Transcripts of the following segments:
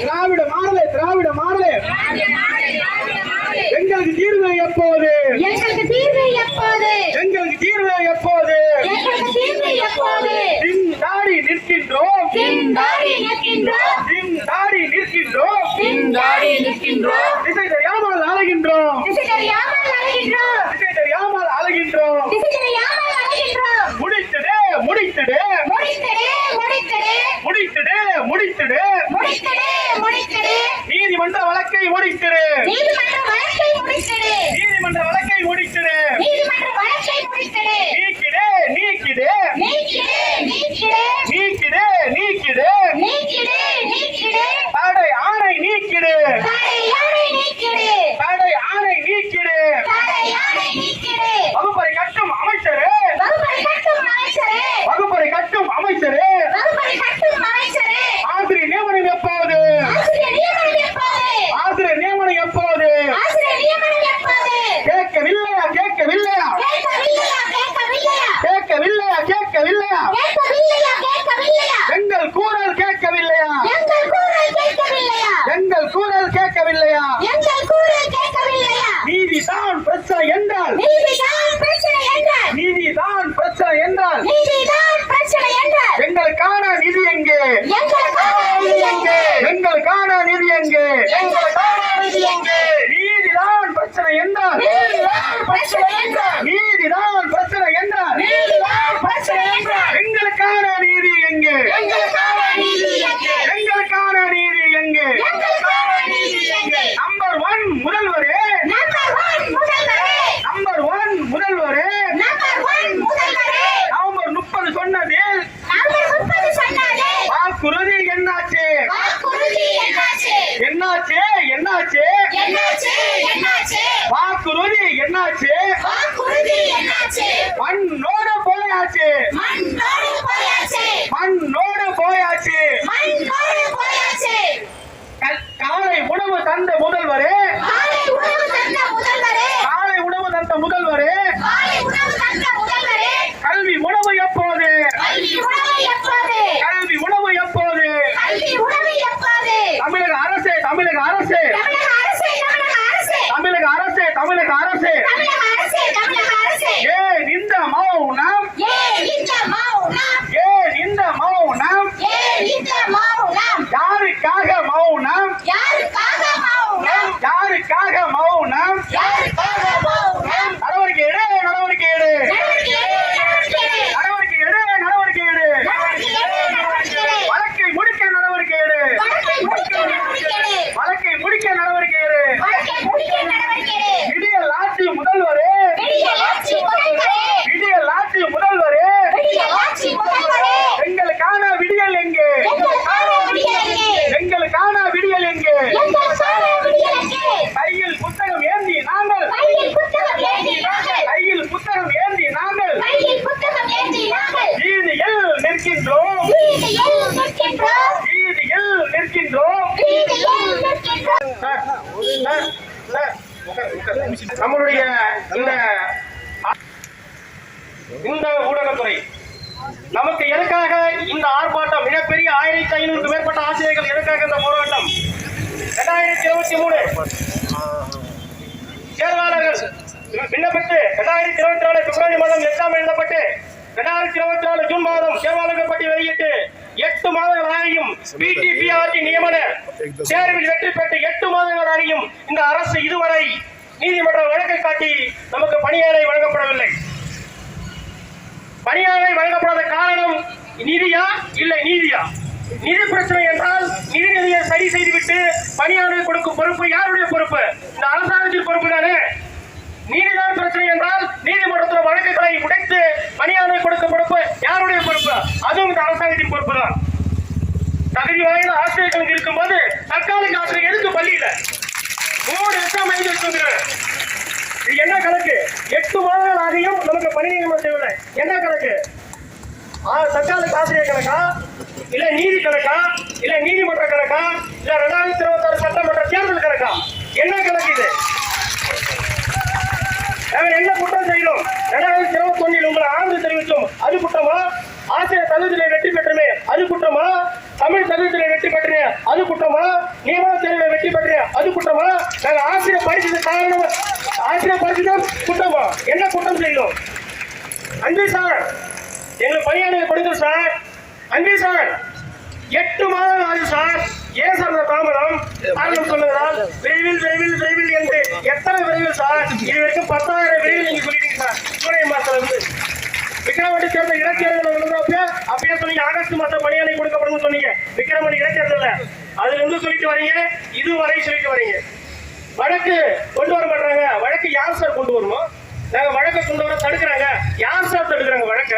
திராவிட மாடலே திராவிட மாடலே. எங்களுக்கு தீர்வு எப்போது? எங்களுக்கு தீர்வு எப்போது? எங்களுக்கு தீர்வு எப்போது? எங்களுக்கு தீர்வு எப்போது? திண்டாடி நிற்கின்றோம். திண்டாடி நிற்கின்றோம். திண்டாடி நிற்கின்றோம். திண்டாடி நிற்கின்றோம். திசை நீதிமன்ற வழக்கை முடித்திடு நீதிமன்ற வழக்கை முடித்திடு நீதிமன்ற வழக்கை முடித்திடு நீதிமன்ற வழக்கை முடித்திடு கேட்கவில்லையா? எங்கள் கூறல் கேட்கவில்லையா? நீதிதான் பிரச்சனை என்றால். நீதிதான் பிரச்சனை என்றால். நீதிதான் பிரச்சனை என்றால். நீதிதான் பிரச்சனை என்றால். எங்களுக்கான நிதி எங்கே? எங்களுக்கான நிதி எங்கே? எங்களுக்கான நிதி எங்கே? எங்களுக்கான நிதி எங்கே? நீதிதான் பிரச்சனை என்றால். நீதிதான் பிரச்சனை என்றால். நீதிதான் பிரச்சனை என்றால் நீதிதான் பிரச்சனை என்றால் எங்களுக்கான நீதி எங்கே எங்களுக்கான நீதி எங்கே எங்களுக்கான நீதி எங்கே எங்களுக்கான நீதி எங்கே நம்பர் ஒன் முதல்வரே நம்பர் ஒன் முதல்வரே நம்பர் ஒன் முதல்வரே நம்பர் ஒன் முதல்வரே நவம்பர் முப்பது சொன்னதில் நம்பர் முப்பது சொன்னாலே வாக்குறுதி என்னாச்சு வாக்குறுதி என்னாச்சு என்னாச்சு என்னாச்சு என்னாச்சு என்னாச்சு வாக்குறுதி என்னாச்சு? வாக்குறுதி என்னாச்சு? மண்ணோட போயாச்சு. மண்ணோடு போயாச்சு மண்ணோட போயாச்சு மண்ணோடு போயாச்சு க- காலை உணவு தந்த முதல்வரே காலை உணவு தந்த முதல்வரே காலை உணவு தந்த முதல்வரே காலை உணவு தந்த முதல்வரே கல்வி உணவு எப்போது கல்வி உணவு எப்போது கல்வி உணவு எப்போது கல்வி உணவு எப்போது தமிழக அரசு தமிழக அரசு தமிழக அரசே தமிழக அரசே தமிழக அரசு தமிழக அரசு தமிழக அரசே தமிழக அரசே ஏன் இந்த மௌனம் ஏன் இந்த மௌனம் ஏன் இந்த மௌனம் ஏன் இந்த மௌனம் யாருக்காக மௌனம் யாருக்காக மௌனம் யாருக்காக மௌனம் யாருக்காக மௌனம் நடவடிக்கை எடு நடவடிக்கை எடு நடவடிக்கை எடு, நடவடிக்கை எடு. நடவடிக்கை எடு நடவடிக்கை எடு நடவடிக்கை எடு, நடவடிக்கை எடு. வழக்கை முடிக்க நடவடிக்கை எடு வழக்கை முடிக்க நடவடிக்கை எடு. வழக்கை முடிக்க நடவடிக்கை எடு வழக்கை முடிக்க நடவடிக்கை எடு. விடியல் ஆட்சி முதல்வரே விடியல் ஆட்சி முதல்வரே விடியல் ஆட்சி முதல்வரே விடியல் ஆட்சி முதல்வரே எங்களுக்கான விடியல் எங்கே எங்களுக்கான விடியல் எங்கே? எங்களுக்கான விடியல் எங்கே எங்களுக்கான விடியல் எங்கே? கையில் புத்தகம் ஏந்தி நாங்கள் கையில் புத்தகம் ஏந்தி நாங்கள் கையில் புத்தகம் ஏந்தி நாங்கள் கையில் புத்தகம் ஏந்தி நாங்கள் வீதியில் நிற்கின்றோம் வீதியில் நிற்கின்றோம் வீதியில் நிற்கின்றோம் வீதியில் நிற்கின்றோம் சார், சார், சார், உட்கார், உட்கார். நம்மளுடைய இந்த இந்த ஊடகத்துறை நமக்கு எதுக்காக இந்த ஆர்ப்பாட்டம்? மிகப்பெரிய ஆயிரத்தி ஐநூறுக்கு மேற்பட்ட ஆசிரியர்கள் எதுக்காக இந்த போராட்டம்? இரண்டாயிரத்தி இருபத்தி மூணு தேர்வாளர்கள் விண்ணப்பித்து இரண்டாயிரத்தி இருபத்தி நாலு பிப்ரவரி மாதம் எக்ஸாம் எழுதப்பட்டு இரண்டாயிரத்தி இருபத்தி நாலு ஜூன் மாதம் தேர்வாளர்கள் பட்டி வெளியிட்டு எட்டு மாதங்கள் ஆகியும் பிடிபிஆர்டி நியமன தேர்வில் வெற்றி பெற்று எட்டு மாதங்கள் ஆகியும் இந்த அரசு இதுவரை நீதிமன்ற வழக்கை காட்டி நமக்கு பணியாளை வழங்கப்படவில்லை. பணியாளை வழங்கப்படாத காரணம் நிதியா? இல்லை நீதியா? நிதி பிரச்சனை என்றால் நிதி சரி செய்துவிட்டு பணியாளரை கொடுக்கும் பொறுப்பு யாருடைய பொறுப்பு? இந்த அரசாங்கத்தின் பொறுப்பு தானே? நீதிதான் பிரச்சனை என்றால் நீதிமன்றத்தில் வழக்குகளை உடைத்து பணியாளரை கொடுக்கும் பொறுப்பு யாருடைய பொறுப்பு? அதுவும் இந்த அரசாங்கத்தின் பொறுப்பு தான் தகுதி வாய்ந்த ஆசிரியர்களுக்கு இருக்கும்போது தற்காலிக ஆசிரியர் எதுக்கு பள்ளியில? மூணு எக்ஸாம் இது என்ன கணக்கு? எட்டு மாதங்கள் ஆகியும் நமக்கு பணி நியமனம் செய்யவில்லை. என்ன கணக்கு? ஆ, தற்காலிக ஆசிரியர் கணக்கா? இல்ல நீதி கணக்கா? இல்ல நீதிமன்ற கணக்கா? இல்ல ரெண்டாயிரத்தி இருபத்தி ஆறு சட்டமன்ற தேர்தல் கணக்கா? என்ன கணக்கு இது? நாங்கள் என்ன குற்றம் செய்யணும் ரெண்டாயிரத்தி இருபத்தி ஒன்னில் உங்களை ஆழ்ந்து தெரிவித்தோம். அது குற்றமா? ஆசிரியர் தகுதியிலே வெற்றி பெற்றமே அது குற்றமா? தமிழ் சதவீதத்தில் வெற்றி பெற்றேன் அது குற்றமா? நியமன தேர்வில் வெற்றி பெற்றேன் அது குற்றமா? நாங்கள் ஆசிரியர் படிச்சது காரணம் ஆசிரியர் படிச்சது குற்றமா என்ன குற்றம் செய்யணும் அன்பு சார் எங்களை பணியாளர்கள் கொடுங்க சார். அன்பு சார் எட்டு மாதம் ஆகுது சார். ஏன் சார் தாமதம்? காரணம் சொல்லுங்கள். விரைவில் விரைவில் விரைவில் என்று எத்தனை விரைவில் சார்? இது வரைக்கும் பத்தாயிரம் விரைவில் நீங்க சொல்லிட்டீங்க சார். ஜூலை மாசத்துல இருந்து விக்ரமணி சேர்ந்த இடைத்தேர்தல் அப்படியே அப்பயே சொன்னீங்க ஆகஸ்ட் மாசம் பணியாளை கொடுக்கப்படும் சொன்னீங்க. விக்ரமணி இடைத்தேர்தல் அதுல இருந்து சொல்லிட்டு வரீங்க இதுவரை சொல்லிட்டு வரீங்க. வழக்கு கொண்டு வர மாட்டாங்க வழக்கு யார் சார் கொண்டு வரணும்? நாங்க வழக்கை கொண்டு வர தடுக்கிறாங்க. யார் சார் தடுக்கிறாங்க வழக்க?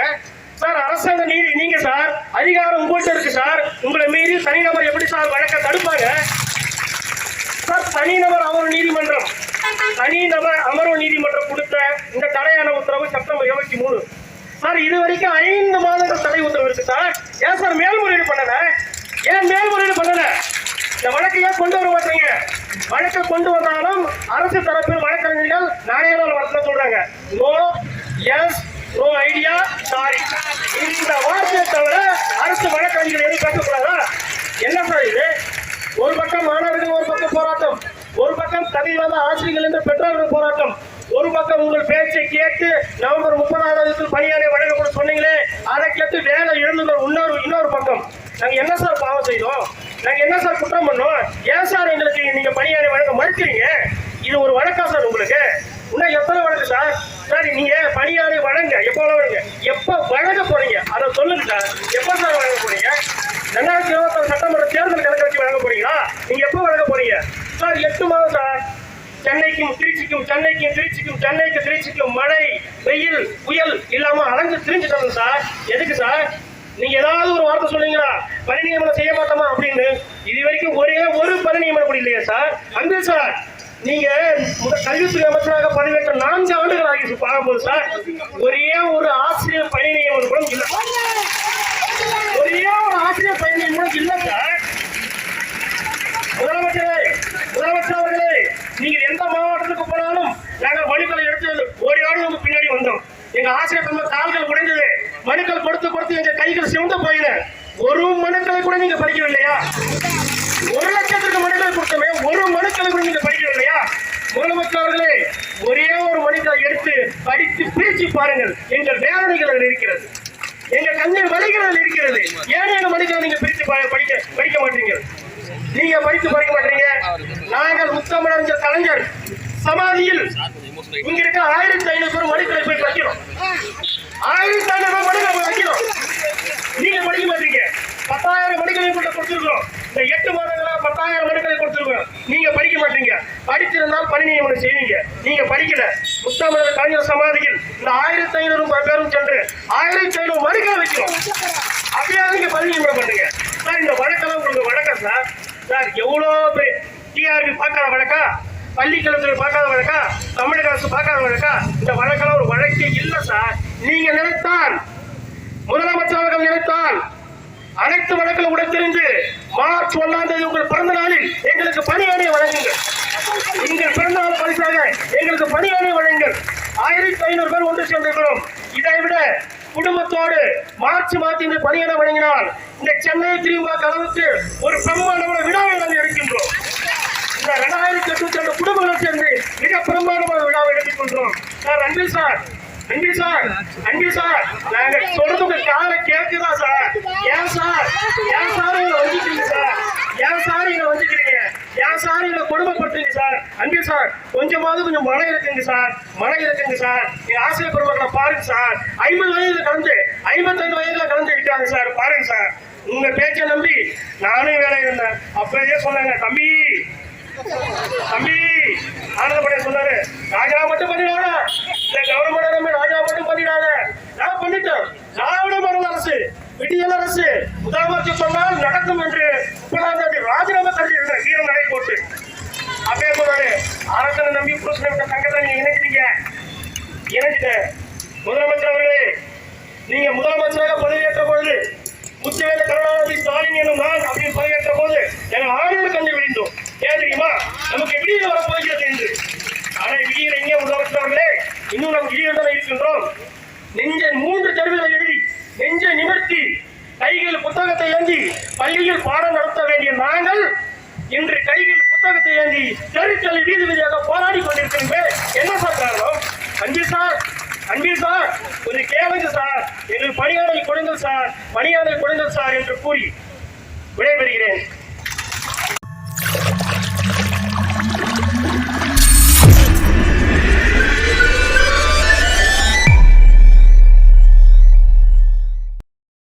சார் அரசாங்க நீதி நீங்க சார். அதிகாரம் உங்கள்கிட்ட இருக்கு சார். உங்களை மீறி தனிநபர் எப்படி சார் வழக்கை தடுப்பாங்க? சார் தனிநபர் அமர்வு நீதிமன்றம். தனிநபர் அமர்வு நீதிமன்றம் கொடுத்த இந்த தடையான உத்தரவு செப்டம்பர் இருபத்தி மூணு. சார் இது வரைக்கும் ஐந்து மாதங்கள் தடை உத்தரவு இருக்கு சார். ஏன் சார் மேல்முறையீடு பண்ணல? ஏன் மேல்முறையீடு பண்ணல? இந்த வழக்கை ஏன் கொண்டு வர மாட்டீங்க? வழக்கை கொண்டு வந்தாலும் அரசு தரப்பில் வழக்கறிஞர்கள் நாணயங்கள் வரத்துல சொல்றாங்க. No yes no idea sorry இந்த வார்த்தையை தவிர அரசு வழக்கறிஞர்கள் எதுவும் பேசக்கூடாதா? என்ன சார் இது? ஒரு பக்கம் மாணவர்கள் ஒரு பக்கம் போராட்டம். ஒரு பக்கம் கதையில்லாத ஆசிரியர்கள் என்ற பெற்றோர்கள் போராட்டம். ஒரு பக்கம் உங்கள் பேச்சை கேட்டு நவம்பர் முப்பதாம் தேதி பணியாளை வழங்கப்படும் சொன்னீங்களே அதை கேட்டு வேலை இழந்துள்ள இன்னொரு இன்னொரு பக்கம். நாங்கள் என்ன சார் பாவம் செய்தோம்? நாங்க என்ன சார் குற்றம் பண்ணோம்? ஏன் சார் எங்களுக்கு நீங்க பணியாரை வழங்க மறுக்கிறீங்க? இது ஒரு வழக்கா சார் உங்களுக்கு? இன்னும் எத்தனை வழக்கு சார்? சார் நீங்க பணியாரை வழங்க எப்போ வழங்க? எப்போ வழங்க போறீங்க? அதை சொல்லுங்க சார். எப்போ சார் வழங்க போறீங்க? ரெண்டாயிரத்தி இருபத்தி சட்டமன்ற தேர்தல் கணக்கு வச்சு வழங்க போறீங்களா? நீங்க எப்போ வழங்க போறீங்க? சார் எட்டு மாதம் சார். சென்னைக்கும் திருச்சிக்கும் சென்னைக்கும் திருச்சிக்கும் சென்னைக்கு திருச்சிக்கும் மழை வெயில் புயல் இல்லாம அலைஞ்சு திரிஞ்சு சார். எதுக்கு சார்? நீங்க ஏதாவது ஒரு வார்த்தை சொன்னீங்களா பணி நியமனம் செய்ய மாட்டோமா அப்படின்னு இது வரைக்கும் ஒரே ஒரு பணி நியமனம் கூட இல்லையா சார். அன்பு சார் நீங்க முத- கல்வித்துறை அமைச்சராக பதவியேற்ற நான்கு ஆண்டுகள் ஆகி பார்க்கும்போது சார் ஒரே ஒரு ஆசிரியர் பணி நியமனம் கூட இல்லை. ஒரே ஒரு ஆசிரியர் பணி நியமனம் இல்லை சார். முதலமைச்சரே முதலமைச்சர் அவர்களே நீங்கள் எந்த மாவட்டத்துக்கு போனாலும் நாங்கள் வழிகளை எடுத்து ஓடி ஆடி வந்து பின்னாடி வந்தோம். எங்க ஆசிரியர் பெருமை கால்கள் கூட மனுக்கள் கொடுத்து கொடுத்து எங்க கைகள் சிவந்து போயின. ஒரு மனுக்களை கூட நீங்க படிக்கவில்லையா? ஒரு லட்சத்துக்கு மனுக்கள் கொடுத்தவே ஒரு மனுக்களை கூட நீங்க படிக்கவில்லையா? முதலமைச்சர் அவர்களே ஒரே ஒரு மனுக்களை எடுத்து படித்து பிரிச்சு பாருங்கள். எங்கள் வேதனைகள் அதில் இருக்கிறது. எங்க கண்ணீர் வலிகள் இருக்கிறது. ஏன் எங்க மனுக்களை நீங்க பிரித்து படிக்க படிக்க மாட்டீங்க நீங்க படித்து படிக்க மாட்டீங்க. நாங்கள் முத்தமிழறிஞர் கலைஞர். சமாதியில் இங்க இருக்க ஆயிரத்தி ஐநூறு பேர் மனுக்களை போய் படிக்கிறோம். ஆயிரத்தி ஐநூறு மனுக்களை நம்ம வைக்கிறோம். நீங்க படிக்க மாட்டீங்க. பத்தாயிரம் மனுக்களை கூட கொடுத்துருக்கோம் இந்த எட்டு மாதங்களா பத்தாயிரம் மனுக்களை கொடுத்துருக்கோம் நீங்க படிக்க மாட்டீங்க. படிச்சிருந்தா பணி நியமனம் செய்வீங்க. நீங்க படிக்கல. முத்தமிழர் கலைஞர் சமாதியில் இந்த ஆயிரத்தி ஐநூறு பேரும் சென்று ஆயிரத்தி ஐநூறு மனுக்களை வைக்கிறோம். அப்படியே நீங்க பணி நியமனம் பண்ணுங்க. சார் இந்த வழக்கெல்லாம் உங்களுக்கு வழக்கம் சார். சார் எவ்வளோ பேர் டிஆர்பி பார்க்குற வழக்கா? பள்ளிக்கல்வித்துறை பார்க்காத வழக்கா தமிழக அரசு பார்க்காத வழக்கா இந்த வழக்கெல்லாம் ஒரு வழக்கே இல்லை சார். நீங்க நினைத்தால் முதலமைச்சர் அவர்கள் நினைத்தால் அனைத்து வழக்கிலும் உடைத்தெறிந்து மார்ச் ஒன்றாம் தேதி உங்கள் பிறந்த நாளில் எங்களுக்கு பணியாணையை வழங்குங்கள். எங்கள் பிறந்த நாள் பரிசாக எங்களுக்கு பணியாணை வழங்குங்கள். ஆயிரத்தி ஐநூறு பேர் ஒன்று சேர்ந்திருக்கிறோம். இதை விட குடும்பத்தோடு மார்ச் மாத்தி இந்த பணியாணை வழங்கினால் இந்த சென்னை திமுக கனவுக்கு ஒரு பிரம்மாண்டமான விழாவை நாங்கள் இருக்கின்றோம். இந்த ரெண்டாயிரத்தி எட்நூத்தி ரெண்டு குடும்பங்கள் சேர்ந்து மிக பிரம்மாண்டமான விழாவை எடுத்துக்கொண்டோம் சார் நன்றி சார் நன்றி சார் நன்றி சார். நாங்க சொல்றது கால கேட்குதா சார்? ஏன் சார்? ஏன் சார் எங்களை வஞ்சிக்கிறீங்க சார்? ஏன் சார் எங்களை வஞ்சிக்கிறீங்க? ஏன் சார் எங்களை கொடுமைப்படுத்துறீங்க சார்? அன்பு சார் கொஞ்சமாவது கொஞ்சம் மழை இருக்குங்க சார். மழை இருக்குங்க சார். எங்க ஆசிரியர் பெருமக்களை பாருங்க சார். ஐம்பது வயதுல கலந்து ஐம்பத்தஞ்சு வயதுல கலந்து இருக்காங்க சார். பாருங்க சார். உங்க பேச்சை நம்பி நானும் வேலை இருந்தேன். அப்பயே சொன்னாங்க தம்பி தம்பி ஆனந்தப்படைய சொன்னாரு ராஜா மட்டும் பண்ணிடாத இந்த கவர்மெண்ட் நம்பி ராஜா மட்டும் பண்ணிடாத நான் பண்ணிட்டேன். திராவிட மாடல் அரசு விடியல் அரசு. முதலமைச்சர் சொன்னால் நடக்கும் என்று முப்பதாம் தேதி ராஜினாமா தள்ளியிருந்தேன் வீரம் நடை போட்டு. அப்படியே சொன்னாரு அரசனை நம்பி புருஷன் விட்ட சங்கத்தை நீங்க இணைக்கிறீங்க. இணைச்சிட்டேன். முதலமைச்சர் அவர்களே நீங்க முதலமைச்சராக பதவியேற்ற பொழுது முத்துவேல கருணாநிதி ஸ்டாலின் எனும் நான் அப்படின்னு பதவியேற்ற போது எங்கள் ஆளுநர் கண்டு விழுந்தோம். ஏன் தெரியுமா? நமக்கு விடியல் வரப்போகிறது என்று. ஆனால் விடியல் எங்கே உள்ளவர்களே இன்னும் நாம் விடியல் தான் இருக்கின்றோம். நெஞ்ச மூன்று தெருவில் எழுதி நெஞ்சை நிமிர்த்தி கைகள் புத்தகத்தை ஏந்தி பள்ளியில் பாடம் நடத்த வேண்டிய நாங்கள் இன்று கைகள் புத்தகத்தை ஏந்தி தெருக்களில் வீதி வீதியாக போராடி கொண்டிருக்கிறீர்கள் என்ன சார் காரணம்? அஞ்சு சார் அன்பில் சார் கொஞ்சம் கேளுங்க சார் எங்களுக்கு பணியாளர் கொடுங்கள் சார் பணியாளர் கொடுங்கள் சார் என்று கூறி விடைபெறுகிறேன்.